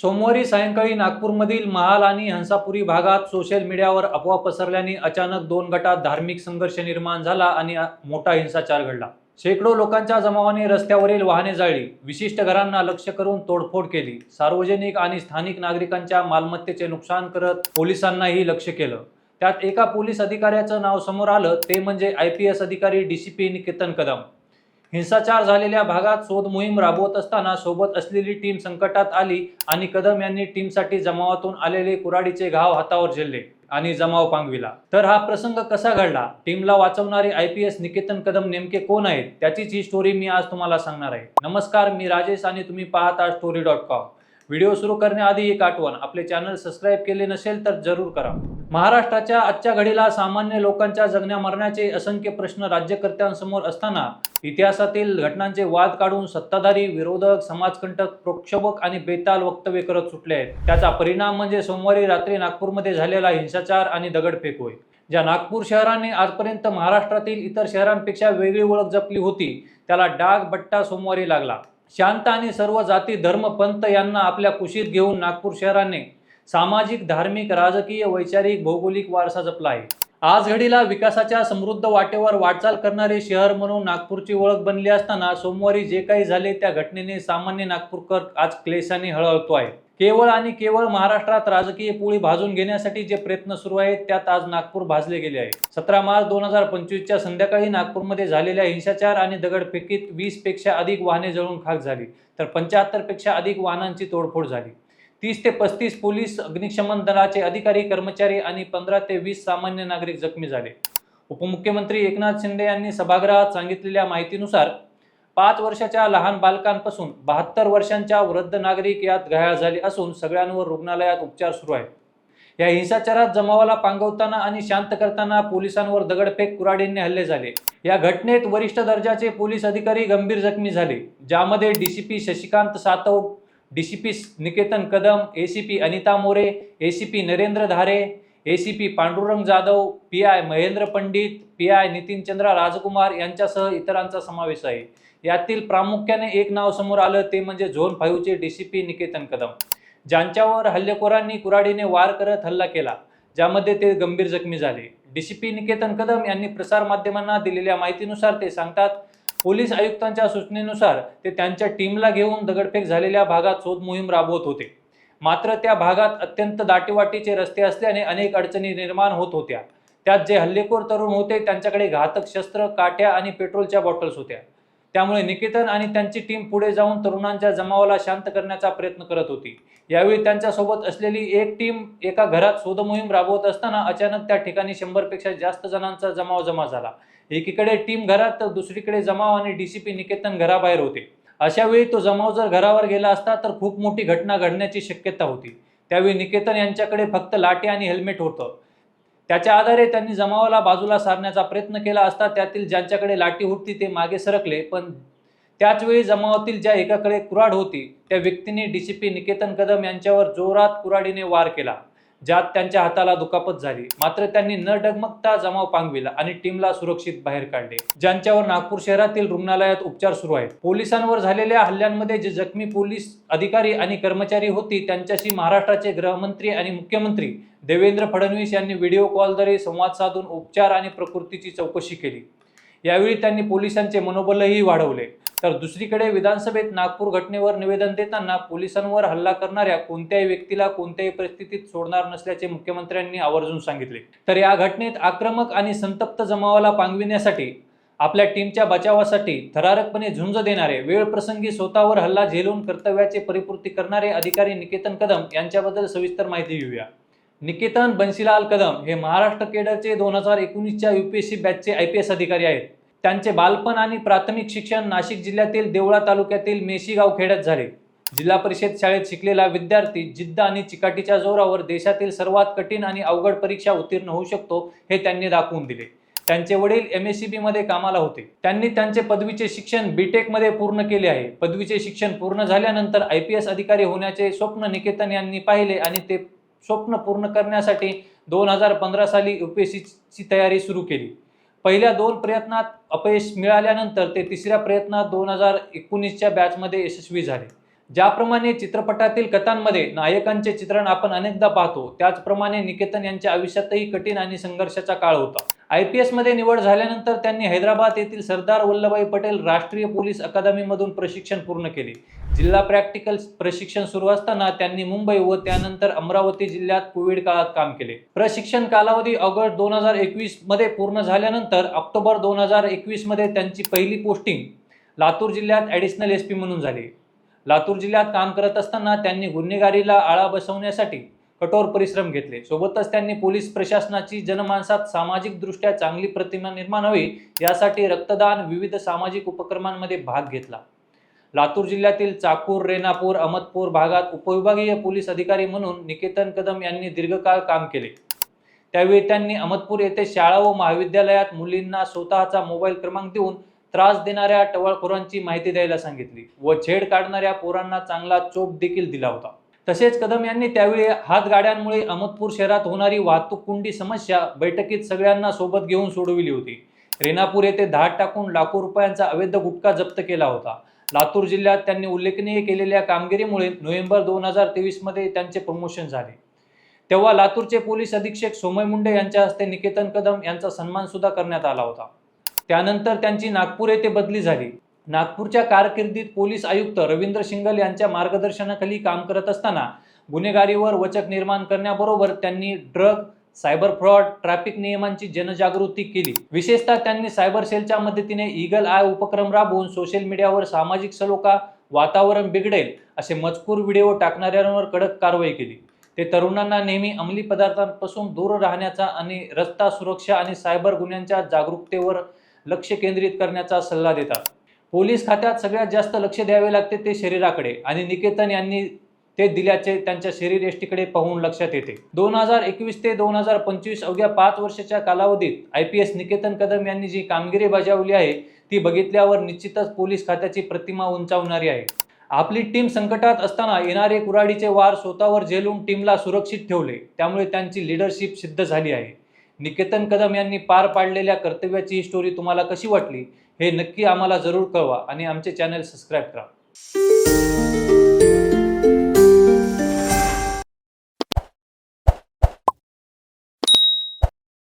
सोमवारी सायंकाळी नागपूरमधील महाल आणि हंसापुरी भागात सोशल मीडियावर अफवा पसरल्याने अचानक दोन गटात धार्मिक संघर्ष निर्माण झाला आणि मोठा हिंसाचार घडला. शेकडो लोकांच्या जमावाने रस्त्यावरील वाहने जाळली. विशिष्ट घरांना लक्ष करून तोडफोड केली. सार्वजनिक आणि स्थानिक नागरिकांच्या मालमत्तेचे नुकसान करत पोलिसांनाही लक्ष केलं. त्यात एका पोलीस अधिकाऱ्याचं नाव समोर आलं. ते म्हणजे आय पी एस अधिकारी D C P Niketan Kadam. हिंसाचार झालेल्या भागात शोध मोहीम राबवत असताना सोबत असलेली टीम संकटात आली आणि कदम यांनी टीमसाठी जमावातून आलेले कुराडीचे घाव हातावर झेलले आणि जमाव पांगविला. तर हा प्रसंग कसा घडला? टीमला वाचवणारे I P S Niketan Kadam नेमके कोण आहेत? त्याचीच ही स्टोरी मी आज तुम्हाला सांगणार आहे. नमस्कार मी राजेश आणि तुम्ही पाहता स्टोरी डॉट कॉम व्हिडिओ सुरू करण्याआधी एक आठवण आपले चॅनल सबस्क्राईब केले नसेल तर जरूर करा. महाराष्ट्राच्या आजच्या घडीला सामान्य लोकांच्या जगण्या मरण्याचे असंख्य प्रश्न राज्यकर्त्यांसमोर असताना इतिहासातील घटनांचे वाद काढून सत्ताधारी विरोधक समाजकंटक प्रक्षोभक आणि बेताल वक्तव्य करत सुटले आहेत. त्याचा परिणाम म्हणजे सोमवारी रात्री नागपूरमध्ये झालेला हिंसाचार आणि दगडफेक होय. ज्या नागपूर शहराने आजपर्यंत महाराष्ट्रातील इतर शहरांपेक्षा वेगळी ओळख जपली होती त्याला डाग बट्टा सोमवारी लागला. शांत आणि सर्व जाती धर्म पंत यांना आपल्या कुशीत घेऊन नागपूर शहराने सामाजिक धार्मिक राजकीय वैचारिक भौगोलिक वारसा जपला आहे आज घडीला विकासाच्या समृद्ध वाटेवर वाटचाल करणारे शहर म्हणून नागपूरची ओळख बनली असताना सोमवारी जे काही झाले त्या घटनेने सामान्य नागपूरकर आज क्लेशाने हळहळतो आहे केवळ आणि केवळ महाराष्ट्रात राजकीय पोळी भाजून घेण्यासाठी जे प्रयत्न सुरू आहेत त्यात आज नागपूर भाजले गेले आहे. सतरा मार्च दोन हजार पंचवीसच्या संध्याकाळी नागपूरमध्ये झालेल्या हिंसाचार आणि दगडफेकीत वीसपेक्षा अधिक वाहने जळून खाक झाली तर पंच्याहत्तरपेक्षा अधिक वाहनांची तोडफोड झाली. तीस ते पस्तीस पोलीस अग्निशमन दलाचे अधिकारी कर्मचारी आणि पंधरा ते वीस सामान्य नागरिक जखमी झाले. उपमुख्यमंत्री एकनाथ शिंदे यांनी सभागृहात सांगितलेल्या माहितीनुसार पाच वर्षाच्या लहान बालकांपासून बहात्तर वर्षांच्या वृद्ध नागरिक यात घायाळ झाले असून सगळ्यांवर रुग्णालयात उपचार सुरू आहेत. या हिंसाचारात जमावाला पांगवताना आणि शांत करताना पोलिसांवर दगडफेक कुराडींनी हल्ले झाले. या घटनेत वरिष्ठ दर्जाचे पोलीस अधिकारी गंभीर जखमी झाले ज्यामध्ये DCP Shashikant Satav DCP Niketan Kadam ACP Anita More ACP Narendra Dhare ACP Pandurang Jadhav P I Mahendra Pandit P I Nitinchandra Rajkumar यांच्यासह इतरांचा समावेश आहे. यातील प्रामुख्याने एक नाव समोर आलं ते म्हणजे झोन फाईव्हचे डीसीपी निकेतन कदम. ज्यांच्यावर हल्लेखोरांनी कुराडीने वार करत हल्ला केला ज्यामध्ये ते गंभीर जखमी झाले. डीसीपी निकेतन कदम यांनी प्रसारमाध्यमांना दिलेल्या माहितीनुसार ते सांगतात पोलीस आयुक्तांच्या सूचनेनुसार ते त्यांच्या टीमला घेऊन दगडफेक झालेल्या भागात शोध मोहीम राबवत होते. मात्र त्या भागात अत्यंत दाटीवाटीचे रस्ते असल्याने अनेक अडचणी निर्माण होत होत्या. त्यात जे हल्लेखोर तरुण होते त्यांच्याकडे घातक शस्त्र काट्या आणि पेट्रोलच्या बॉटल्स होत्या. त्यामुळे निकेतन आणि त्यांची टीम पुढे जाऊन तरुणांच्या जमावाला शांत करण्याचा प्रयत्न करत होती. यावेळी त्यांच्यासोबत असलेली एक टीम एका घरात शोधमोहीम राबवत असताना अचानक त्या ठिकाणी शंभरपेक्षा जास्त जणांचा जमाव जमा झाला. एकीकडे टीम घरात तर दुसरीकडे जमाव आणि डीसीपी निकेतन घराबाहेर होते. अशा वेळी तो जमाव जर घरावर गेला असता तर खूप मोठी घटना घडण्याची शक्यता होती. त्यावेळी निकेतन यांच्याकडे फक्त लाठी आणि हेल्मेट होतं. त्याच्या आधारे त्यांनी जमावाला बाजूला सारण्याचा प्रयत्न केला असता त्यातील ज्यांच्याकडे लाठी होती ते मागे सरकले पण त्याचवेळी जमावातील ज्या एकाकडे कुराड होती त्या व्यक्तीने डीसीपी निकेतन कदम यांच्यावर जोरात कुराडीने वार केला. ज्यात त्यांच्या हाताला दुखापत झाली. मात्र त्यांनी न डगमगता जमाव पांगविला आणि टीमला सुरक्षित बाहेर काढले. ज्यांच्यावर नागपूर शहरातील रुग्णालयात उपचार सुरू आहेत. पोलिसांवर झालेल्या हल्ल्यांमध्ये जे जखमी पोलीस अधिकारी आणि कर्मचारी होती त्यांच्याशी महाराष्ट्राचे गृहमंत्री आणि मुख्यमंत्री देवेंद्र फडणवीस यांनी व्हिडिओ कॉलद्वारे संवाद साधून उपचार आणि प्रकृतीची चौकशी केली. यावेळी त्यांनी पोलिसांचे मनोबलही वाढवले. तर दुसरीकडे विधानसभेत नागपूर घटनेवर निवेदन देताना पोलिसांवर हल्ला करणाऱ्या कोणत्याही व्यक्तीला कोणत्याही परिस्थितीत सोडणार नसल्याचे मुख्यमंत्र्यांनी आवर्जून सांगितले. तर या घटनेत आक्रमक आणि संतप्त जमावाला पांगविण्यासाठी आपल्या टीमच्या बचावासाठी थरारकपणे झुंज देणारे वेळ प्रसंगी स्वतःवर हल्ला झेलून कर्तव्याचे परिपूर्ती करणारे अधिकारी निकेतन कदम यांच्याबद्दल सविस्तर माहिती घेऊया. निकेतन बन्सीलाल कदम हे महाराष्ट्र केडरचे दोन हजार एकोणीसच्या युपीएससी बॅचचे आय पी एस अधिकारी आहेत. त्यांचे बालपण आणि प्राथमिक शिक्षण नाशिक जिल्ह्यातील देवळा तालुक्यातील मेशीगाव खेड्यात झाले. जिल्हा परिषद शाळेत शिकलेला विद्यार्थी जिद्द आणि चिकाटीच्या जोरावर देशातील सर्वात कठीण आणि अवघड परीक्षा उत्तीर्ण होऊ शकतो हे त्यांनी दाखवून दिले. त्यांचे वडील एम एस सी बी मध्ये कामाला होते. त्यांनी त्यांचे पदवीचे शिक्षण बीटेकमध्ये पूर्ण केले आहे. पदवीचे शिक्षण पूर्ण झाल्यानंतर आय पी एस अधिकारी होण्याचे स्वप्न निकेतन यांनी पाहिले आणि ते स्वप्न पूर्ण करण्यासाठी दोन हजार पंधरा साली यूपीएससीची तयारी सुरू केली. पहिल्या दोन प्रयत्नात अपयश मिळाल्यानंतर ते तिसऱ्या प्रयत्नात दोन हजार एकोणीसच्या बॅचमध्ये यशस्वी झाले. ज्याप्रमाणे चित्रपटातील कथांमध्ये नायकांचे चित्रण आपण अनेकदा पाहतो त्याचप्रमाणे निकेतन यांच्या आयुष्यातही कठीण आणि संघर्षाचा काळ होता. आय पी एसमध्ये निवड झाल्यानंतर त्यांनी हैदराबाद येथील सरदार वल्लभभाई पटेल राष्ट्रीय पोलीस अकादमीमधून प्रशिक्षण पूर्ण केले. जिल्हा प्रॅक्टिकल प्रशिक्षण सुरू असताना त्यांनी मुंबई व त्यानंतर अमरावती जिल्ह्यात कोविड काळात काम केले. प्रशिक्षण कालावधी ऑगस्ट दोन हजार एकवीसमध्ये पूर्ण झाल्यानंतर ऑक्टोबर दोन हजार एकवीसमध्ये त्यांची पहिली पोस्टिंग लातूर जिल्ह्यात ॲडिशनल एस पी म्हणून झाली. लातूर जिल्ह्यात काम करत असताना त्यांनी गुन्हेगारीला आळा बसवण्यासाठी कठोर परिश्रम घेतले. सोबतच त्यांनी पोलीस प्रशासनाची जनमानसात सामाजिक दृष्ट्या चांगली प्रतिमा निर्माण व्हावी यासाठी रक्तदान विविध सामाजिक उपक्रमांमध्ये भाग घेतला. लातूर जिल्ह्यातील चाकूर रेणापूर अहमदपूर भागात उपविभागीय पोलीस अधिकारी म्हणून निकेतन कदम यांनी दीर्घकाळ काम केले. त्यावेळी त्यांनी अहमदपूर येथे शाळा व महाविद्यालयात मुलींना स्वतःचा मोबाईल क्रमांक देऊन त्रास देणाऱ्या टवाळखोरांची माहिती द्यायला सांगितली व छेड काढणाऱ्या पोरांना चांगला चोप देखील दिला होता. तसेच कदम यांनी त्यावेळी हातगाड्यांमुळे अहमदपूर शहरात होणारी वाहतूक कुंडी समस्या बैठकीत सगळ्यांना सोबत घेऊन सोडविली होती. रेणापूर येथे धाड टाकून लाखो रुपयांचा अवैध गुटखा जप्त केला होता. लातूर जिल्ह्यात त्यांनी उल्लेखनीय केलेल्या कामगिरीमुळे नोव्हेंबर दोन हजार तेवीसमध्ये त्यांचे प्रमोशन झाले. तेव्हा लातूरचे पोलीस अधीक्षक सोमय मुंडे यांच्या हस्ते निकेतन कदम यांचा सन्मान सुद्धा करण्यात आला होता. त्यानंतर त्यांची नागपूर येथे बदली झाली. नागपूरच्या कारकिर्दीत पोलीस आयुक्त रवींद्र शिंगल यांच्या मार्गदर्शनाखाली काम करत असताना गुन्हेगारीवर वचक निर्माण करण्याबरोबर त्यांनी ड्रग सायबर फ्रॉड ट्रॅफिक नियमांची जनजागृती केली. विशेषतः त्यांनी सायबर सेलच्या मदतीने ईगल आय उपक्रम राबवून सोशल मीडियावर सामाजिक सलोखा वातावरण बिघडेल असे मजकूर व्हिडिओ टाकणाऱ्यांवर कडक कारवाई केली. ते तरुणांना नेहमी अंमली पदार्थांपासून दूर राहण्याचा आणि रस्ता सुरक्षा आणि सायबर गुन्ह्यांच्या जागरूकतेवर लक्ष केंद्रित करण्याचा सल्ला देतात. पोलीस खात्यात सगळ्यात जास्त लक्ष द्यावे लागते ते शरीराकडे आणि निकेतन यांनी ते दिल्याचे त्यांच्या शरीरयष्टीकडे पाहून लक्षात येते. दोन हजार एकवीस ते दोन हजार पंचवीस अवघ्या पाच वर्षाच्या कालावधीत I P S Niketan Kadam यांनी जी कामगिरी बजावली आहे ती बघितल्यावर निश्चितच पोलीस खात्याची प्रतिमा उंचावणारी आहे. आपली टीम संकटात असताना येणारे कुराडीचे वार स्वतःवर झेलून टीमला सुरक्षित ठेवले. त्यामुळे त्यांची लिडरशिप सिद्ध झाली आहे. निकेतन कदम यांनी पार पाडलेल्या कर्तव्याची ही स्टोरी तुम्हाला कशी वाटली हे नक्की आम्हाला जरूर कळवा आणि आमचे चॅनल सबस्क्राईब करा.